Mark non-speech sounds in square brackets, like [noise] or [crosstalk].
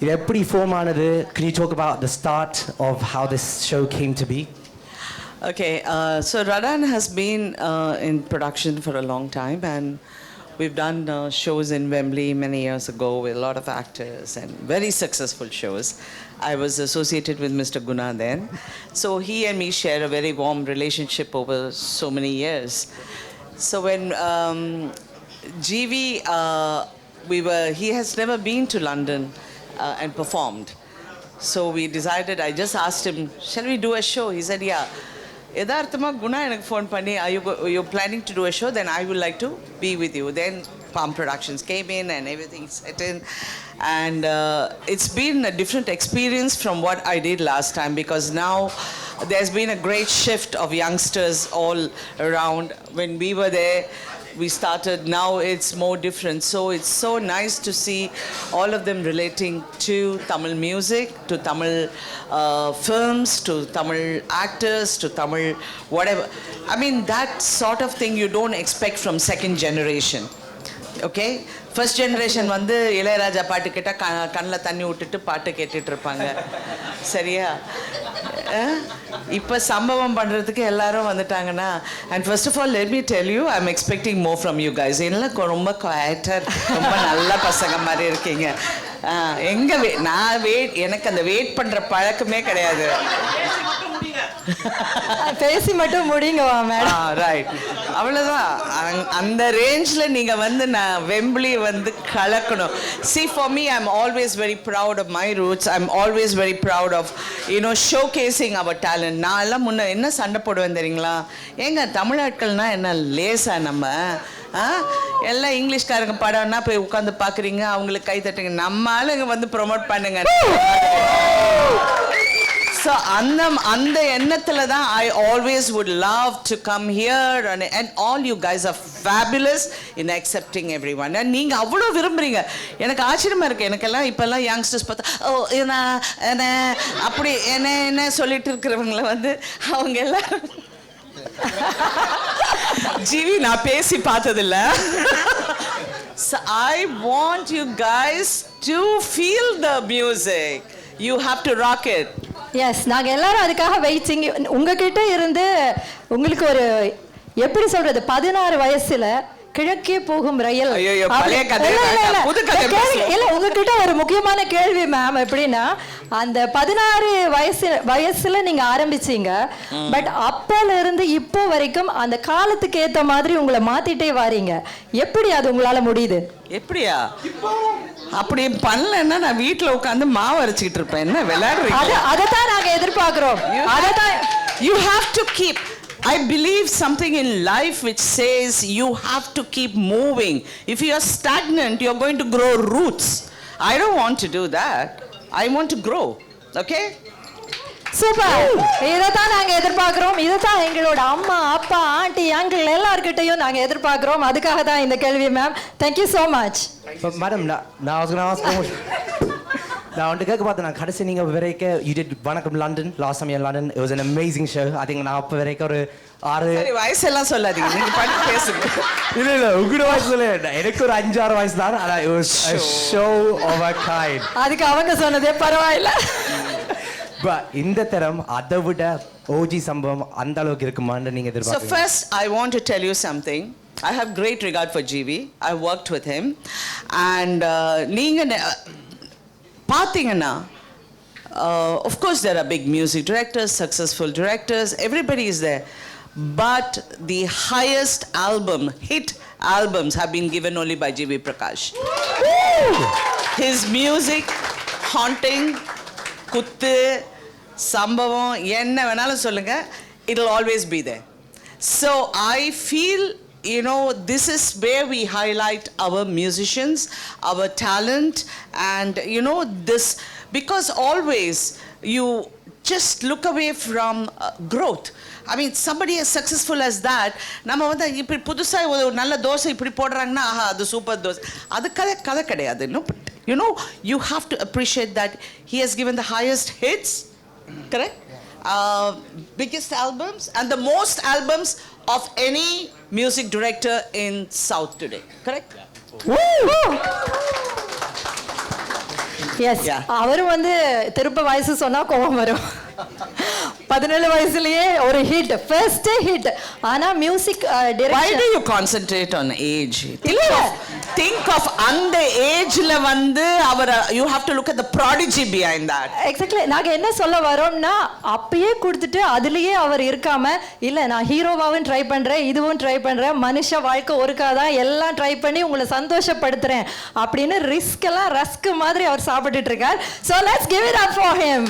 இது எப்படி ஃபார்ம் ஆனது can you talk about the start of how this show came to be Okay, uh, so Radan has been uh, in production for a long time, and we've done uh, shows in Wembley many years ago with a lot of actors and very successful shows. I was associated with Mr. Guna then, so he and me share a very warm relationship over so many years. So when um, GV, uh, we were, he has never been to London uh, and performed. So we decided, I just asked him, shall we do a show? He said, yeah. யதார்த்தமாக குணா எனக்கு phone பண்ணி I you you planning to do a show then I will like to be with you then Palm Productions came in and everything set in. And uh, it's been a different experience from what I did last time because now there's been a great shift of youngsters all around. When we were there, we started, now it's more different. So it's so nice to see all of them relating to Tamil music, to Tamil uh, films, to Tamil actors, to Tamil whatever. I mean, that sort of thing you don't expect from second generation. Okay first generation வந்து இளையராஜா பாட்டு கேட்டால் க கண்ணில் தண்ணி விட்டுட்டு பாட்டு கேட்டுட்ருப்பாங்க சரியா இப்போ சம்பவம் பண்ணுறதுக்கு எல்லாரும் வந்துட்டாங்கன்னா and first of all let me tell you I am expecting more from you guys என்ன ரொம்ப குவாய்டர் ரொம்ப நல்ல பசங்க மாதிரி இருக்கீங்க. எங்கே வே நான் வெயிட் எனக்கு அந்த வெயிட் பண்ணுற பழக்கமே கிடையாது. [laughs] பேசி மட்டும் முடிங்கவா மேடம் ரைட் அவ்வளோதான் அந்த ரேஞ்சில் நீங்கள் வந்து நான் வெம்பிளி வந்து கலக்கணும். See for me I'm always very proud of my roots I'm always very proud of you know showcasing our talent நான் எல்லாம் முன்ன என்ன சண்டை போடுவேன் தெரியுங்களா? ஏங்க தமிழாட்கள்னா என்ன லேசா நம்ம? எல்லாம் இங்கிலீஷ்காரங்க படம்னா போய் உட்காந்து பார்க்குறீங்க அவங்களுக்கு கை தட்டுங்க. நம்ம ஆளுங்க வந்து ப்ரொமோட் பண்ணுங்க. ஸோ அந்த அந்த எண்ணத்தில் தான் I always would love to come here and and all you guys are fabulous in accepting everyone and நீங்கள் அவ்வளோ விரும்புகிறீங்க எனக்கு ஆச்சரியமா இருக்குது எனக்கெல்லாம் இப்போல்லாம் யங்ஸ்டர்ஸ் பார்த்தா ஓ என்ன என்ன அப்படி என்ன என்ன சொல்லிட்டு இருக்கிறவங்கள வந்து அவங்க எல்லாம் [laughs] ஜிவி நான் பேசி பார்த்ததில்ல So I want you guys to feel the music. You have to rock it. Yes நாங்கள் எல்லாரும் அதுக்காக வெயிட்டிங் உங்ககிட்ட இருந்து உங்களுக்கு ஒரு எப்படி சொல்றது பதினாறு வயசுல கிழக்கே போகும் ரயில். இல்ல, உங்ககிட்ட ஒரு முக்கியமான கேள்வி மேம் எப்படின்னா அந்த பதினாறு வயசு வயசுல நீங்க ஆரம்பிச்சீங்க. பட் அப்பல இருந்து இப்போ வரைக்கும் அந்த காலத்துக்கு ஏத்த மாதிரி உங்களை மாத்திட்டே வாரீங்க. எப்படி அது உங்களால முடியுது? எப்படியா? அப்படி பண்ணலன்னா நான் வீட்ல உட்காந்து மாவு அரைச்சிக்கிட்டு இருப்பேன். என்ன விளையாடுறீங்க? அத அதைத்தான் நாங்க எதிர்பார்க்கிறோம். அதைத்தான் have, you have to keep. I believe something in life which says you have to keep moving. If you are stagnant, you're going to grow roots. I don't want to do that. I want to grow. Okay? Super இதைத்தான் நாங்க எதிர்பார்க்கிறோம் இதைத்தான் எங்களோட அம்மா அப்பா aunty uncle எல்லார்கிட்டையும் நாங்க எதிர்பார்க்கிறோம் அதுக்காக தான் இந்த கேள்வி ma'am thank you so much madam, நான் நான் வந்துட்டு கேட்க பார்த்தேன் நான் கடைசி நீங்க வரைக்கும் you did வணக்கம் London last time London it was an amazing show. I think நான் அப்போ வரைக்கும் ஒரு ஆறு சரி வயசெல்லாம் சொல்லாதீங்க. நீங்க பண்ணி பேசுங்க. இல்ல இல்ல உங்களோட வயசுல இல்ல. எனக்கு ஒரு அஞ்சாறு வயசு தான். ஆனா it was a show of a kind. அதுக்கு அவங்க சொன்னதே பரவாயில்ல. இந்த தரம் அதை விட ஓஜி சம்பவம் அந்த அளவுக்கு இருக்குமான்னு நீங்க So எதிர்பார்க்கறீங்க. first, I want to tell you something. I have great regard for GV. I worked with him, and uh, பார்த்தீங்கன்னா uh, course there are big music directors, successful directors. Everybody is there, but the highest album, hit albums, have been given only by GV Prakash. His music, haunting, குத்து சம்பவம் என்ன வேணாலும் சொல்லுங்க it'll always be there so i feel you know this is where we highlight our musicians our talent and you know this because always you just look away from uh, growth I mean, somebody as successful as that, நம்ம வந்து இப்படி புதுசாக ஒரு நல்ல தோசை இப்படி போடுறாங்கன்னா ஆஹா அது super dosa அது கதை கதை கிடையாது இன்னும் you know you have to appreciate that he has given the highest hits correct uh, biggest albums and the most albums Of any music director in south today correct yes Yeah. அவரும் வந்து திருப்ப வயசு சொன்னா கோபம் வரும் பதினேழு வயசுலயே ஒரு ஹிட் ஃபர்ஸ்ட் ஹிட் ஆனா music Why do you concentrate on age? Think of, think of அந்த ஏஜ்ல வந்து அவர் you have to look at the prodigy behind that. Exactly நாங்க என்ன சொல்ல வரோம்னா அப்பயே கொடுத்துட்டு அதுலயே அவர் இருக்காம இல்ல நான் ஹீரோவாவும் ட்ரை பண்றேன் இதுவும் ட்ரை பண்றேன் மனுஷ வாழ்க்கை ஒருக்காதான் எல்லாம் ட்ரை பண்ணி உங்களை சந்தோஷப்படுத்துறேன். அப்படின்னு ரிஸ்க் எல்லாம் ரஸ்க் மாதிரி அவர் சாப்பிட்டுட்டு இருக்கார். So let's give it up for him